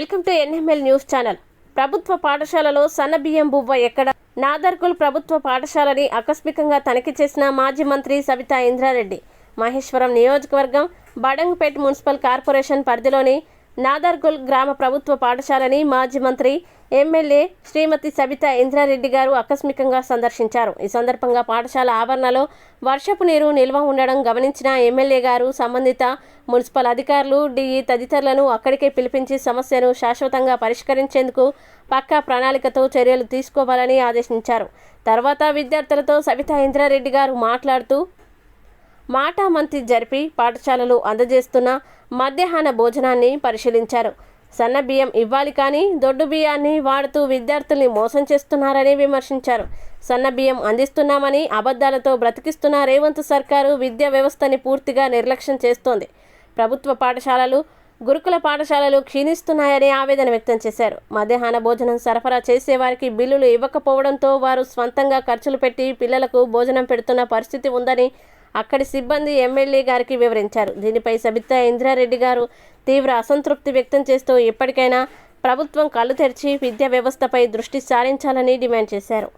Welcome to NML news channel. ప్రభుత్వ పాఠశాలలో సన్నబియ్యం బువ్వ ఎక్కడ? నాదర్గుల్ ప్రభుత్వ పాఠశాలని ఆకస్మికంగా తనిఖీ చేసిన మాజీ మంత్రి సవితా ఇంద్రారెడ్డి. మహేశ్వరం నియోజకవర్గం బడంగపేట్ మున్సిపల్ కార్పొరేషన్ పరిధిలోని నాదర్గుల్ గ్రామ ప్రభుత్వ పాఠశాలని మాజీ మంత్రి ఎమ్మెల్యే శ్రీమతి సబితా ఇంద్రారెడ్డి గారు ఆకస్మికంగా సందర్శించారు. ఈ సందర్భంగా పాఠశాల ఆవరణలో వర్షపు నీరు నిల్వ ఉండడం గమనించిన ఎమ్మెల్యే గారు సంబంధిత మున్సిపల్ అధికారులు డిఈ తదితరులను అక్కడికే పిలిపించి సమస్యను శాశ్వతంగా పరిష్కరించేందుకు పక్కా ప్రణాళికతో చర్యలు తీసుకోవాలని ఆదేశించారు. తర్వాత విద్యార్థులతో సబితా ఇంద్రారెడ్డి గారు మాట్లాడుతూ మాటామంతి జరిపి పాఠశాలలు అందజేస్తున్న మధ్యాహ్న భోజనాన్ని పరిశీలించారు. సన్న బియ్యం ఇవ్వాలి కానీ దొడ్డు బియ్యాన్ని వాడుతూ విద్యార్థుల్ని మోసం చేస్తున్నారని విమర్శించారు. సన్న బియ్యం అందిస్తున్నామని అబద్ధాలతో బ్రతికిస్తున్న రేవంత్ సర్కారు విద్యా వ్యవస్థని పూర్తిగా నిర్లక్ష్యం చేస్తోంది. ప్రభుత్వ పాఠశాలలు గురుకుల పాఠశాలలు క్షీణిస్తున్నాయని ఆవేదన వ్యక్తం చేశారు. మధ్యాహ్న భోజనం సరఫరా చేసేవారికి బిల్లులు ఇవ్వకపోవడంతో వారు స్వంతంగా ఖర్చులు పెట్టి పిల్లలకు భోజనం పెడుతున్న పరిస్థితి ఉందని అక్కడి సిబ్బంది ఎమ్మెల్యే గారికి వివరించారు. దీనిపై సబితా ఇంద్రారెడ్డి గారు తీవ్ర అసంతృప్తి వ్యక్తం చేస్తూ ఇప్పటికైనా ప్రభుత్వం కళ్ళు తెరిచి విద్యా వ్యవస్థపై దృష్టి సారించాలని డిమాండ్ చేశారు.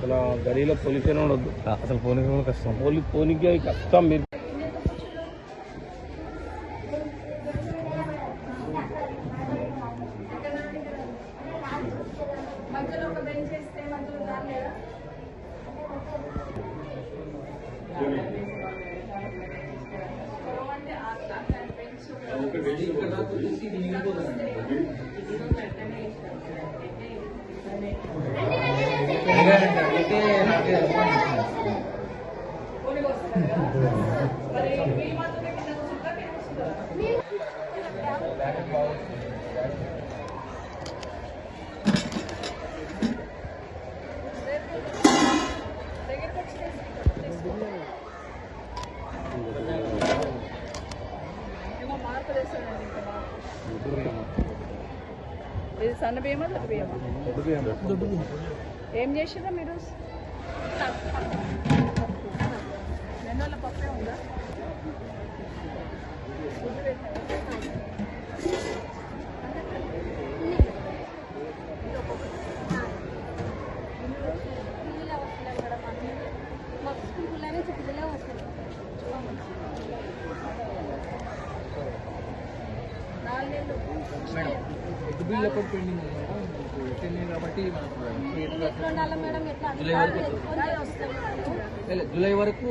అసలు గడిలో పోలీసులు ఉండొద్దు. అసలు పోనీ కూడా కష్టం. పోలీ పోనీకి కష్టం మీరు. ఇది సన్న బియ్యమా దొడ్డు బియ్యమా? ఏం చేసిరా మీరు? నెన్నోళ్ళ పప్పే ఉందా? జూలై వరకు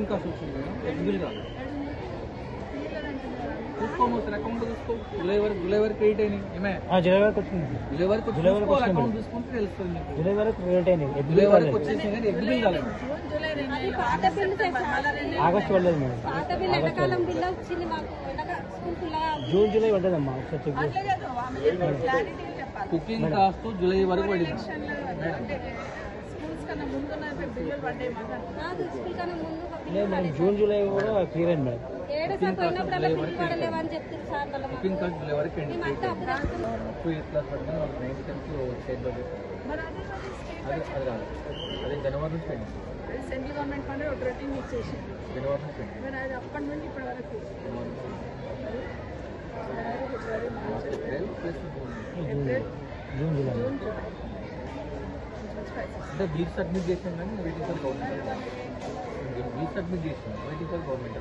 ఇంకా చూస్తుంది ఎగ్జిబిల్ కాదు చూసుకోము సార్ అకౌంట్ చూసుకో జూలై వరకు జూలై వరకు క్రెడిట్ అయినాయి ఏమే జులై వరకు వచ్చింది. జూలై వరకు జూలై వరకు చూసుకోవాలి వచ్చింది. అకౌంట్ చూసుకుంటే తెలుస్తుంది మీకు. జులై వరకు రేట్ అయినాయి జూలై వరకు వచ్చేసి కానీ ఎగ్జిబిల్ కాలేదు. ఆగస్ట్ వెళ్ళలేదు మేడం. పాత బిల్లు ఎండాకాలం బిల్లు వచ్చింది మాకు. ఎండాక స్కూల్ పిల్లగా జూన్ జూలై పడ్డదమ్మా ఒకసారి చెక్ చేసి కుకింగ్ కాస్ట్ జూలై వరకు పడింది. లేదు మేడం. జూన్ జూలై కూడా క్లియర్ అయింది మేడం. కుకింగ్ కాస్ట్ జూలై వరకు. టూ ఇయర్స్ క్లాస్ పడుతుంది నైన్త్ టెన్త్ స్టేట్ బడ్జెట్ అది అది కాదు. అది జనవరి నుంచి పెండింగ్ సెంట్రల్ గవర్నమెంట్ ఫండ్ ఒక రొటీన్ ఇచ్చేసి జనవరి నుంచి పెండింగ్ మరి అది అప్పటి నుండి ఇప్పటి వరకు జనవరి నుంచి జనవరి ఫిబ్రవరి March April plus June April June July June July అంటే బిల్ సబ్మిట్ చేసాం కానీ waiting for government bill submit చేసాం వెయిటింగ్ ఫర్ గవర్నమెంట్